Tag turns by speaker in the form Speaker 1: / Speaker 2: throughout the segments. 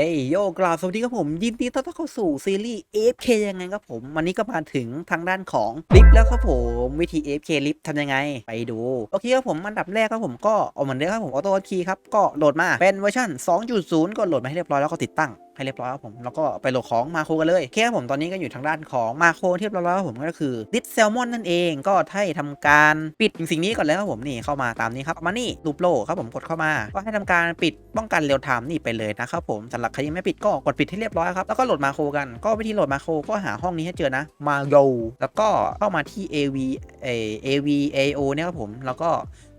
Speaker 1: เฮ้ยโยกราบสวัสดีครับผม ยินดีต้อนรับเข้าสู่ซีรีส์ AFK ยังไงครับผม วันนี้ก็มาถึงทางด้านของลิฟต์แล้วครับผม วิธี AFK ลิฟต์ทำยังไง ไปดู โอเคครับผมอันดับแรกครับผมก็เอาเหมือนเดิมครับผมออโต้คีย์ครับ ก็โหลดมาเป็นเวอร์ชัน2.0 ก็โหลดมาให้เรียบร้อยแล้วก็ติดตั้ง ให้เรียบร้อยครับผมแล้วก็ไปโหลดของมาโครกันเลยโอเคครับผมตอนนี้ก็อยู่ทางด้านของมาโครที่เรียบร้อยแล้วครับผมก็คือดิสแซลมอนนั่นเองก็ให้ทำการปิดสิ่งนี้ก่อนเลยครับผมนี่เข้ามาตามนี้ครับมานี่ลูปโลครับผมกดเข้ามา ก็ให้ทำการปิดป้องกันเรียลไทม์นี่ไปเลยนะครับผมสำหรับใครยังไม่ปิดก็กดปิดให้เรียบร้อยครับแล้วก็โหลดมาโครกันก็วิธีโหลดมาโครก็หาห้องนี้ให้เจอนะมาโ o แล้วก็เข้ามาที่ AV เอ AV AO เนี่ยครับผมแล้วก็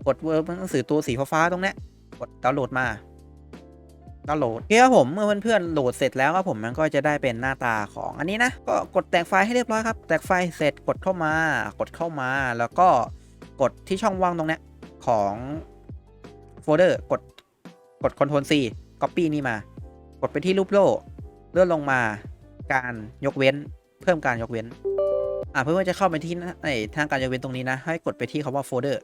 Speaker 1: กดเวิร์บหนังสือตัวสีฟ้าตรงนี้กดดาวน์โหลดมา ดาวน์โหลดโอเคครับผมเมื่อเพื่อนๆโหลดเสร็จแล้วครับผมมันก็จะได้เป็นหน้าตาของอันนี้นะก็กดแตกไฟล์ให้เรียบร้อยครับแตกไฟล์เสร็จกดเข้ามากดเข้ามา แล้วก็กดที่ช่องว่างตรงนี้ของโฟลเดอร์กดกด Ctrl C Copy นี่มา กดไปที่รูปโล่เลื่อนลงมาการยกเว้นเพิ่มการยกเว้นอ่าเพื่อนๆจะเข้าไปที่ไอทางการยกเว้นตรงนี้นะ ให้กดไปที่คำว่าโฟลเดอร์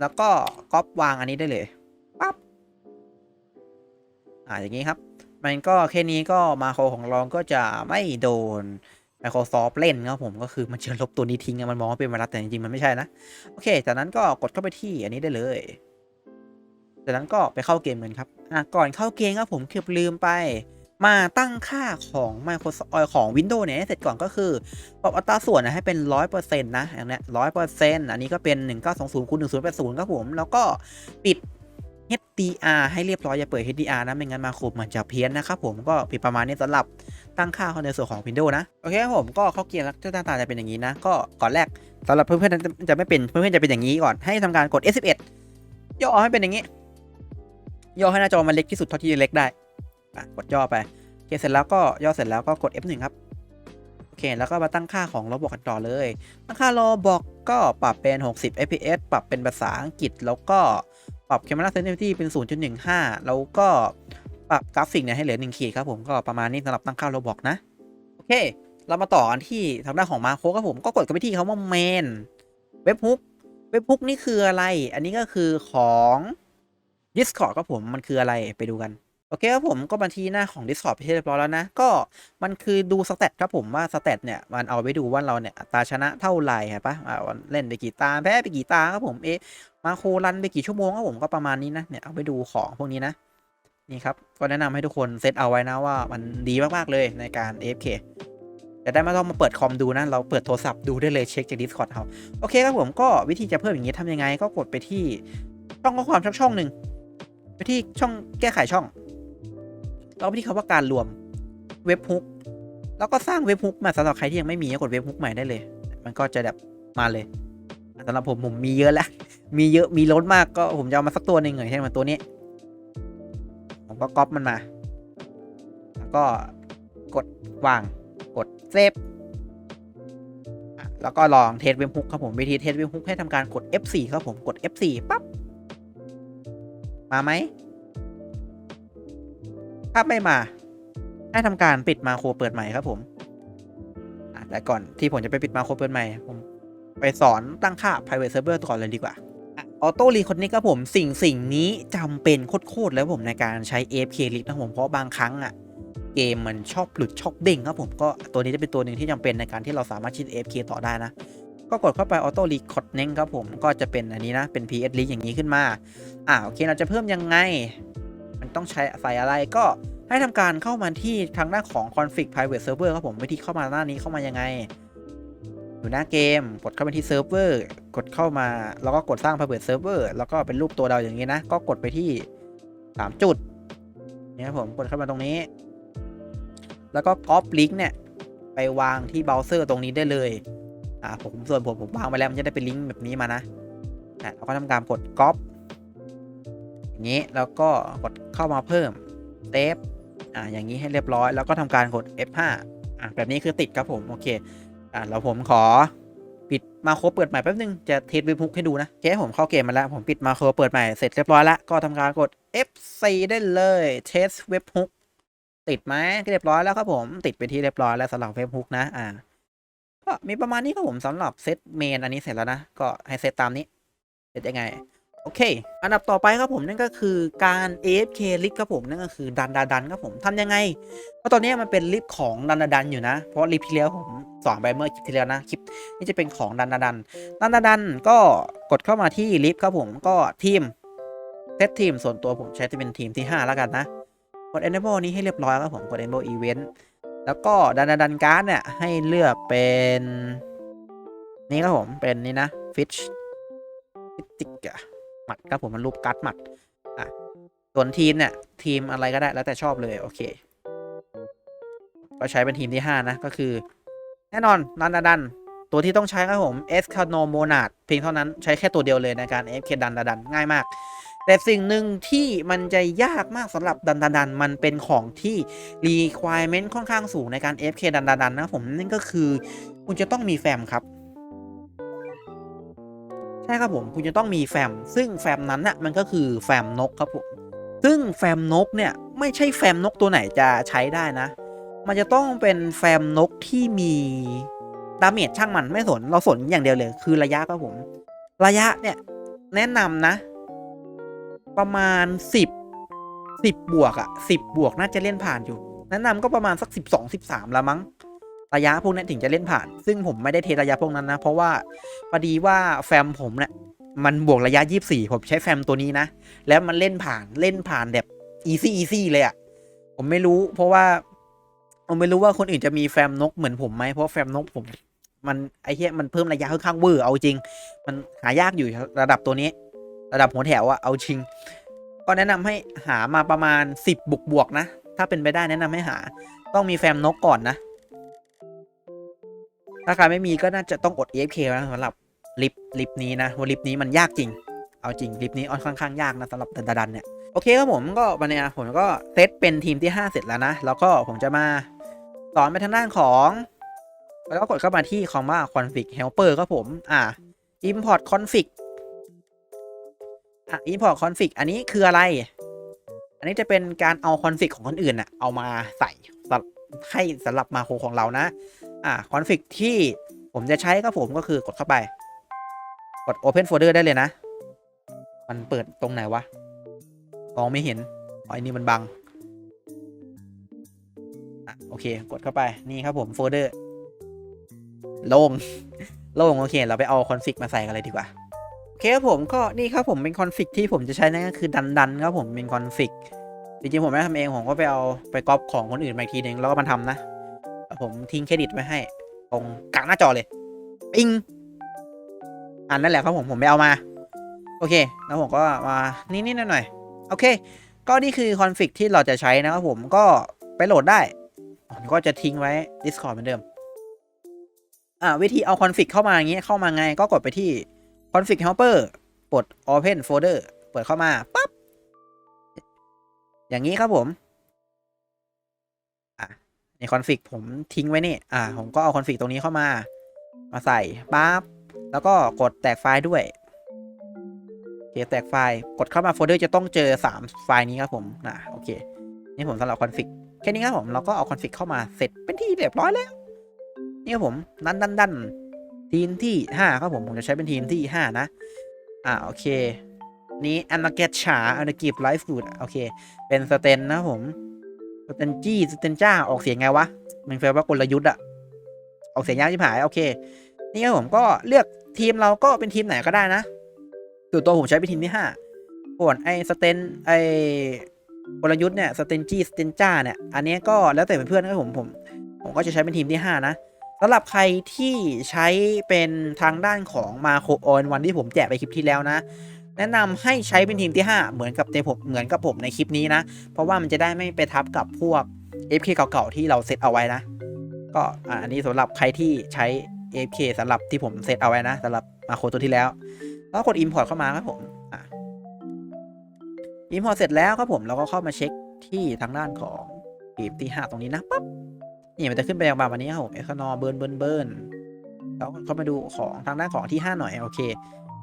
Speaker 1: แล้วก็ก๊อปวางอันนี้ได้เลย อ่าอย่างนี้ครับ มันก็แค่นี้ก็มาโครของเราก็จะไม่โดน Microsoft เล่นครับผมก็คือมันจะลบตัวนี้ทิ้งมันมองว่าเป็นไวรัสแต่จริงๆมันไม่ใช่นะ โอเค จากนั้นก็กดเข้าไปที่อันนี้ได้เลย จากนั้นก็ไปเข้าเกมกันครับอะก่อนเข้าเกมครับผมคือลืมไป มาตั้งค่าของ Microsoft ของ Windows เนี่ยให้เสร็จก่อนก็คือปรับอัตราส่วนนะให้เป็น 100%นะอย่างเนี้ย100%อันนี้ก็เป็น 1920คูณ1080ครับผม แล้วก็ปิด HDR ให้เรียบร้อยอย่าเปิด HDR นะไม่งั้นมาคุมมันจะเพี้ยนนะครับผมก็ปิดประมาณนี้สำหรับตั้งค่าในส่วนของ Windows นะ โอเคครับผมก็เข้าเกียร์แล้วหน้าตาจะเป็นอย่างนี้นะ ก็ก่อนแรกสำหรับเพื่อนๆจะไม่เป็นเพื่อนๆจะเป็นอย่างนี้ก่อนให้ทำการกด F11 ย่อให้เป็นอย่างนี้ ย่อให้หน้าจอมันเล็กที่สุดเท่าที่จะเล็กได้กดย่อไปโอเคเสร็จแล้วก็ย่อเสร็จแล้วก็กด F1 ครับโอเคแล้วก็มาตั้งค่าของโรบอกกันต่อเลย ตั้งค่าโรบอกก็ปรับเป็น 60 fps ปรับเป็นภาษาอังกฤษแล้วก็ ปรับ Camera Sensitivity เป็น 0.15 แล้วก็ปรับกราฟิกเนี่ยให้เหลือ 1 ขีดครับผมก็ประมาณนี้สำหรับตั้งค่าโรบอกนะ โอเค เรามาต่อกันที่ทางด้านของมาโคครับผมก็กดกันไปที่คาว่าเมนเว็บฮุกเว็บฮุกนี่คืออะไร อันนี้ก็คือของ Discord ครับผมมันคืออะไรไปดูกัน โอเคครับผมก็มาที่หน้าของ Discord ไปที่เรียบร้อยแล้วนะ ก็มันคือดูสเตตครับผมว่าสเตตเนี่ย มันเอาไปดูว่าเราเนี่ยตาชนะเท่าไหร่เห็นปะอ่าเล่นไปกี่ตาแพ้ไปกี่ตาครับผมเอ๊ะมาโครันไปกี่ชั่วโมงครับผมก็ประมาณนี้นะเนี่ยเอาไปดูของพวกนี้นะนี่ครับก็แนะนำให้ทุกคนเซตเอาไว้นะว่ามันดีมากๆเลยในการ AFK จะได้ไม่ต้องมาเปิดคอมดูนะ เราเปิดโทรศัพท์ดูได้เลยเช็คจาก Discord เอาโอเคครับผมก็วิธีจะเพิ่มอย่างนี้ทำยังไง ก็กดไปที่ช่องข้อความช่องช่องหนึ่งไปที่ช่องแก้ไขช่อง แล้วไปที่คำว่าการรวมเว็บฮุกแล้วก็สร้างเว็บฮุกมาสำหรับใครที่ยังไม่มีก็กดเว็บฮุกใหม่ได้เลย มันก็จะแบบมาเลยสำหรับผมผมมีเยอะแล้ว มีเยอะมีล้นมากก็ผมจะเอามาสักตัวหนึ่งเลยใช่ไหมตัวนี้ ผมก็ก๊อปมันมา แล้วก็กดวางกดเซฟแล้วก็ลองเทสเว็บฮุกครับผมวิธีเทสเว็บฮุกให้ทำการกด F4 ครับผมกด F4 ปั๊บมาไหม ถ้าไม่มา ให้ทำการปิดมาโครเปิดใหม่ครับผมแต่ก่อนที่ผมจะไปปิดมาโครเปิดใหม่ ผมไปสอนตั้งค่า private server ก่อนเลยดีกว่าออโต้รีคนนี้ครับผมสิ่งสิ่งนี้จำเป็นโคตรแล้วผมในการใช้ AFK ลิฟนะผมเพราะบางครั้งอะเกมมันชอบหลุดชอบเด้งครับผมก็ตัวนี้จะเป็นตัวหนึ่งที่จำเป็นในการที่เราสามารถชิด AFK ต่อได้นะ ก็กดเข้าไปออโต้รีคอดเน้งครับผมก็จะเป็นอันนี้นะเป็น PS ลิอย่างนี้ขึ้นมาอ่าโอเคเราจะเพิ่มยังไง มันต้องใช้ใส่อะไรก็ให้ทำการเข้ามาที่ทางด้านของ config private server ครับผมวิธีเข้ามาหน้านี้เข้ามายังไง อยู่หน้าเกมกดเข้าไปที่เซิร์ฟเวอร์กดเข้ามา แล้วก็กดสร้าง private server แล้วก็เป็นรูปตัวเราอย่างนี้นะ ก็กดไปที่ 3 จุดเนี่ยผมกดเข้ามาตรงนี้ แล้วก็ copy link เนี่ย ไปวางที่เบราว์เซอร์ตรงนี้ได้เลยอ่าผมส่วนผมผมวางไปแล้วมันจะได้เป็นลิงก์แบบนี้มานะอะเราก็ทำการกด copy อย่า งี้แล้วก็กดเข้ามาเพิ่ม save อ่าอย่างนี้ให้เรียบร้อย แล้วก็ทำการกด F5 อะแบบนี้คือติดครับผม โอเคอ่าแล้วผมขอปิดมาโครเปิดใหม่แป๊บนึง จะเทสเว็บฮุกให้ดูนะโอเคผมเข้าเกมมาแล้ว ผมปิดมาโครเปิดใหม่เสร็จเรียบร้อยแล้วก็ทำการกด F4 ได้เลยเทสเว็บฮุกติดไหมเรียบร้อยแล้วครับผมติดไปที่เรียบร้อยแล้วสำหรับเว็บฮุกนะอ่าก็มีประมาณนี้ครับผมสำหรับเซตเมนอันนี้เสร็จแล้วนะ ก็ให้เซตตามนี้เสร็จยังไง โอเค อันดับต่อไปครับผมนั่นก็คือการ AFK ลิฟต์ครับผมนั่นก็คือดันดาดันครับผมทำยังไง เพราะตอนนี้มันเป็นลิฟต์ของดันดาดันอยู่นะ เพราะลิฟต์ที่แล้วผมสอนไปเมื่อคลิปที่แล้วนะคลิปนี้จะเป็นของดันดาดันดันดาดันก็กดเข้ามาที่ลิฟต์ครับผมก็ทีมเซตทีมส่วนตัวผมใช้จะเป็นทีมที่ 5 แล้วกันนะ กด enable นี้ให้เรียบร้อยครับผมกด enable event แล้วก็ดันดาดันการ์ดเนี่ยให้เลือกเป็นนี่ครับผมเป็นนี่นะ fish ฟิติกอะ หมัดครับผมมันรูปการ์ดหมัดอะส่วนทีมเนี่ย ทีมอะไรก็ได้แล้วแต่ชอบเลยโอเค ก็ใช้เป็นทีมที่ 5 นะ ก็คือ แน่นอนนันดาดัน ตัวที่ต้องใช้ครับผมเอสคาโนโมนาดเพียงเท่านั้นใช้แค่ตัวเดียวเลยในการ FK ดันดาดันง่ายมากแต่สิ่งหนึ่งที่มันจะยากมากสำหรับดันดาดันมันเป็นของที่ requirement ค่อนข้างสูงในการ FK ดันดาดันนะผมนั่นก็คือ คุณจะต้องมีแฟมครับ ช่ครับผมคุณจะต้องมีแฟม ซึ่งแฟมนั้นน่ะมันก็คือแฟมนกครับผมซึ่งแฟมนกเนี่ยไม่ใช่แฟมนกตัวไหนจะใช้ได้นะ มันจะต้องเป็นแฟมนกที่มีดาเมจช่างมันไม่สนเราสนอย่างเดียวเลย คือระยะครับผม ระยะเนี่ยแนะนำนะ ประมาณสิบสิบบวกอะสิบบวกน่าจะเล่นผ่านอยู่ แนะนำก็ประมาณสักสิบสองสิบสามละมั้ง ระยะพวกนี้ถึงจะเล่นผ่าน ซึ่งผมไม่ได้เทระยะพวกนั้นนะ เพราะว่าพอดีว่าแฟมผมเนี่ยมันบวกระยะยี่สี่ผมใช้แฟมตัวนี้นะ แล้วมันเล่นผ่านเล่นผ่านแบบอีซี่อีซี่เลยอะผมไม่รู้ เพราะว่า ผมไม่รู้ว่าคนอื่นจะมีแฟมนกเหมือนผมไหมเพราะแฟมนกผม มันไอ้เหี้ยมันเพิ่มระยะค่อนข้างเวอร์เอาจริง มันหายากอยู่ระดับตัวนี้ ระดับหัวแถวอะเอาจริง ก็แนะนำให้หามาประมาณสิบบวกบวกนะ ถ้าเป็นไปได้แนะนำให้หา ต้องมีแฟมนกก่อนนะ ถ้าใครไม่มีก็น่าจะต้องอด AFK นะสำหรับลิฟต์ลิฟต์นี้นะว่าลิฟต์นี้มันยากจริง เอาจริงลิฟต์นี้ค่อนข้างยากนะสำหรับดันดันเนี่ยโอเคครับผมก็วันนี้ผมก็เซตเป็นทีมที่ 5 เสร็จแล้วนะ แล้วก็ผมจะมาสอนไปทางด้านของ แล้วก็กดเข้ามาที่คำว่า config helper ครับผมอ่า import config อะ import config อันนี้คืออะไร อันนี้จะเป็นการเอา config ของคนอื่นน่ะเอามาใส่ให้สำหรับมาโคของเรานะ อ่า config ที่ผมจะใช้ครับผมก็คือกดเข้าไป กด open folder ได้เลยนะ มันเปิดตรงไหนวะมองไม่เห็นอ๋ออันนี้มันบังอะโอเค กดเข้าไปนี่ครับผมโฟลเดอร์โล่งโล่งโอเค เราไปเอาคอนฟิกมาใส่กันเลยดีกว่าโอเคครับผมก็นี่ครับผมเป็นคอนฟิกที่ผมจะใช้นั่นก็คือดันดันครับผมเป็นคอนฟิกจริงๆผมไม่ได้ทำเองผมก็ไปเอาไปก๊อปของคนอื่นมาอีกทีนึงแล้วก็มาทำนะ ผมทิ้งเครดิตไว้ให้ ตรงกลางหน้าจอเลย ปิ้งอันนั่นแหละครับผมผมไปเอามา โอเค แล้วผมก็มานิดๆหน่อยๆโอเค ก็นี่คือคอนฟิกที่เราจะใช้นะครับผมก็ไปโหลดได้ ผมก็จะทิ้งไว้ Discord เหมือนเดิม อ่าวิธีเอาคอนฟิกเข้ามาอย่างนี้เข้ามาไงก็กดไปที่ config helper กด open folder เปิดเข้ามาปั๊บอย่างนี้ครับผม ในคอนฟิกผมทิ้งไว้นี่ อ่า ผมก็เอาคอนฟิกตรงนี้เข้ามา มาใส่ปั๊บ แล้วก็กดแตกไฟล์ด้วยโอเคแตกไฟล์ กดเข้ามาโฟลเดอร์จะต้องเจอ 3 ไฟล์นี้ครับผม นะ โอเค นี่ผมสำหรับคอนฟิกแค่นี้ครับผม เราก็เอาคอนฟิกเข้ามาเสร็จเป็นที่เรียบร้อยแล้ว นี่ครับผม ดันดันดันทีมที่ 5 ครับผม ผมจะใช้เป็นทีมที่ 5 นะ อ่า โอเค นี้อันนาเกตฉาอันนากีบไลฟ์ฟูดโอเค เป็นสเตนนะครับผม สเตนจี้สเตนจ้าออกเสียงไงวะ มันแปลว่ากลยุทธ์อะออกเสียงยากที่ผาย โอเค นี่ครับผมก็เลือกทีมเราก็เป็นทีมไหนก็ได้นะส่วนตัวผมใช้เป็นทีมที่ห้าส่วนไอสเตนไอกลยุทธ์เนี่ยสเตนจี้สเตนจ้าเนี่ย อันนี้ก็แล้วแต่เพื่อนๆนะครับผมผม ผมก็จะใช้เป็นทีมที่ห้านะสำหรับใครที่ใช้เป็นทางด้านของมาโคออนวันที่ผมแจกไปคลิปที่แล้วนะ แนะนำให้ใช้เป็นทีมที่ 5 เหมือนกับในผมเหมือนกับผมในคลิปนี้นะ เพราะว่ามันจะได้ไม่ไปทับกับพวก FK เก่าๆที่เราเซตเอาไว้นะ ก็อันนี้สำหรับใครที่ใช้ FK สำหรับที่ผมเซตเอาไว้นะสำหรับมาโคตัวที่แล้วแล้วกด Import เข้ามาครับผมอะ Import เสร็จแล้วครับผมเราก็เข้ามาเช็คที่ทางด้านของทีมที่5ตรงนี้นะปั๊บนี่มันจะขึ้นไปอย่างประมาณนี้ครับผมเอคอนอเบิร์นเบิร์นเบิร์นแล้วเข้ามาดูของทางด้านของที่ 5 หน่อยโอเค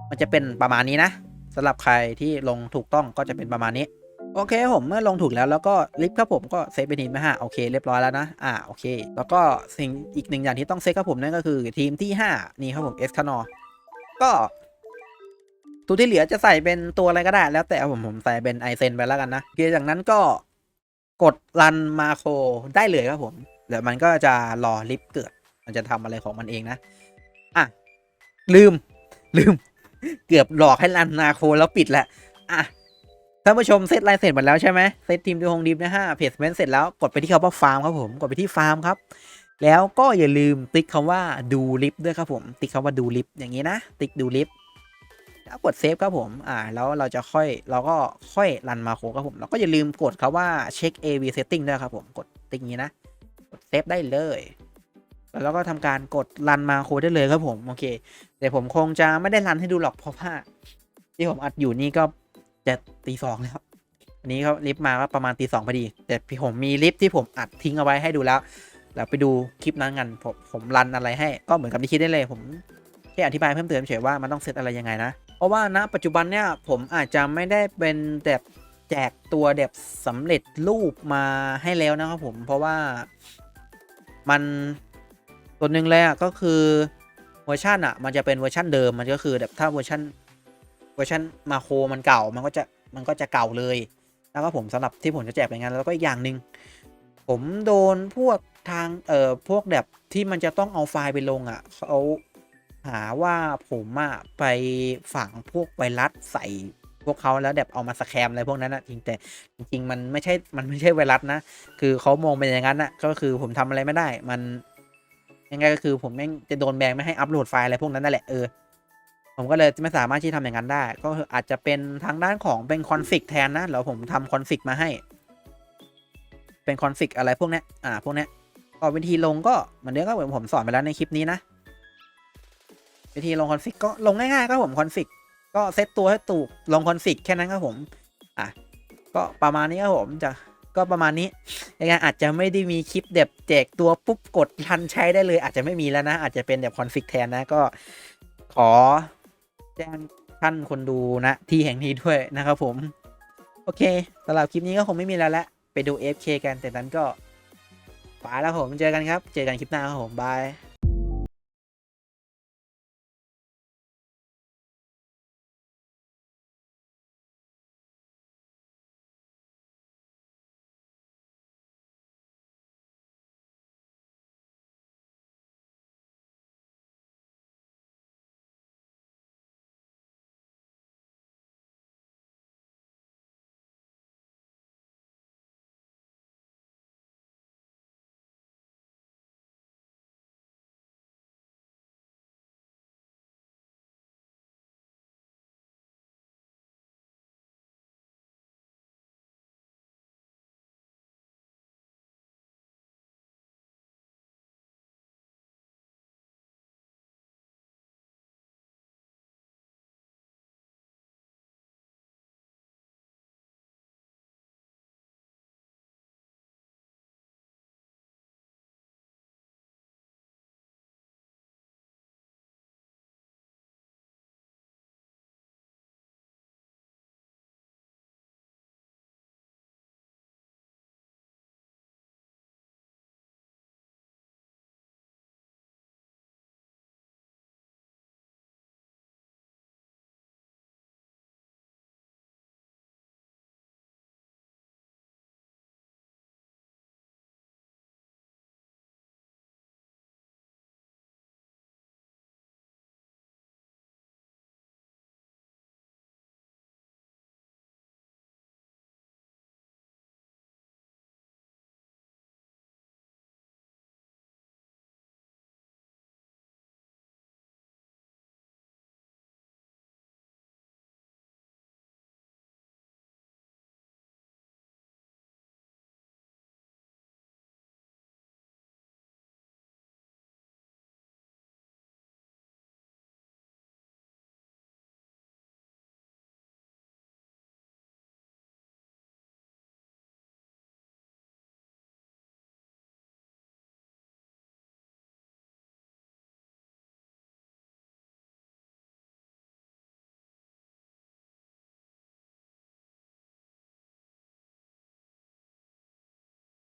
Speaker 1: มันจะเป็นประมาณนี้นะ สำหรับใครที่ลงถูกต้องก็จะเป็นประมาณนี้ โอเคครับผมเมื่อลงถูกแล้วแล้วก็ลิฟต์ครับผมก็เซฟเป็นทีมไปห้าโอเคเรียบร้อยแล้วนะอ่าโอเค แล้วก็สิ่งอีกหนึ่งอย่างที่ต้องเซฟครับผมนั่นก็คือทีมที่ 5 นี่ครับผมเอสคานอก็ตัวที่เหลือจะใส่เป็นตัวอะไรก็ได้ แล้วแต่ผมผมใส่เป็นไอเซนไปแล้วกันนะโอเคจากนั้นก็กดรันมาโครได้เลยครับผมเดี๋ยวมันก็จะรอลิฟต์เกิด มันจะทำอะไรของมันเองนะ อะ ลืมลืม เกือบหลอกให้รันนาโคแล้วปิดแหละอะท่านผู้ชมเซตไลน์เสร็จหมดแล้วใช่ไหมเซตทีมดูฮงดิฟนะฮะเพจเมนเสร็จแล้วกดไปที่คำว่าฟาร์มครับผมกดไปที่ฟาร์มครับ แล้วก็อย่าลืมติ๊กคำว่าดูลิฟต์ด้วยครับผม ติ๊กคำว่าดูลิฟต์อย่างนี้นะ ติ๊กดูลิฟต์แล้วกดเซฟครับผมอ่าแล้วเราจะค่อยเราก็ค่อยรันมาโคครับผมแล้วก็อย่าลืมกดคำว่าเช็ค AV setting ด้วยครับผมกดติ๊กอย่างนี้นะกดเซฟได้เลย แล้วก็ทำการกดรันมาโครได้เลยครับผม โอเคแต่ผมคงจะไม่ได้รันให้ดูหรอกเพราะว่าที่ผมอัดอยู่นี่ก็จะตีสองแล้วอันนี้เขาลิฟต์มาก็ประมาณตีสองพอดี แต่พี่ผมมีลิฟต์ที่ผมอัดทิ้งเอาไว้ให้ดูแล้วแล้วไปดูคลิปนั้นกันผมผมรันอะไรให้ก็เหมือนกับที่คิดได้เลย ผมแค่อธิบายเพิ่มเติมเฉยว่ามันต้องเซตอะไรยังไงนะ เพราะว่าณปัจจุบันเนี่ยผมอาจจะไม่ได้เป็นแบบแจกตัวแบบสำเร็จรูปมาให้แล้วนะครับผมเพราะว่ามัน ตัวหนึ่งเลยอะก็คือเวอร์ชันอะ มันจะเป็นเวอร์ชันเดิมมันก็คือแบบถ้าเวอร์ชันเวอร์ชันมาโครมันเก่ามันก็จะมันก็จะเก่าเลย แล้วก็ผมสำหรับที่ผมจะแจกเป็นงานแล้วก็อีกอย่างหนึ่งผมโดนพวกทางเอ่อพวกแบบที่มันจะต้องเอาไฟล์ไปลงอะเขาหาว่าผมอะไปฝังพวกไวรัสใส่พวกเขาแล้วแบบเอามาสแคมอะไรพวกนั้นนะจริงแต่จริง ๆ มันไม่ใช่มันไม่ใช่ไวรัสนะ คือเขามองเป็นอย่างนั้นนะก็คือผมทำอะไรไม่ได้มัน ยังไงก็คือผมแม่งจะโดนแบนไม่ให้อัปโหลดไฟล์อะไรพวกนั้นนั่นแหละ เออ ผมก็เลยไม่สามารถที่ทำอย่างนั้นได้ ก็อาจจะเป็นทางด้านของเป็นคอนฟิกแทนนะแล้วผมทำคอนฟิกมาให้ เป็นคอนฟิกอะไรพวกนี้อ่า พวกนี้ก็วิธีลงก็เหมือนเดิมก็เหมือนผมสอนไปแล้วในคลิปนี้นะวิธีลงคอนฟิกก็ลงง่ายๆก็ผมคอนฟิกก็เซตตัวให้ถูกลงคอนฟิกแค่นั้นครับผม อะ ก็ประมาณนี้ครับผมจะ ก็ประมาณนี้ยังไงอาจจะไม่ได้มีคลิปเดบแจกตัวปุ๊บกดทันใช้ได้เลย อาจจะไม่มีแล้วนะ อาจจะเป็นแบบคอนฟิกแทนนะก็ขอแจ้งท่านคนดูนะที่แห่งนี้ด้วยนะครับผม โอเคสำหรับคลิปนี้ก็คงไม่มีแล้วละไปดู FK กันแต่นั้นก็ไปแล้วผมเจอกันครับ เจอกันคลิปหน้าครับผมบาย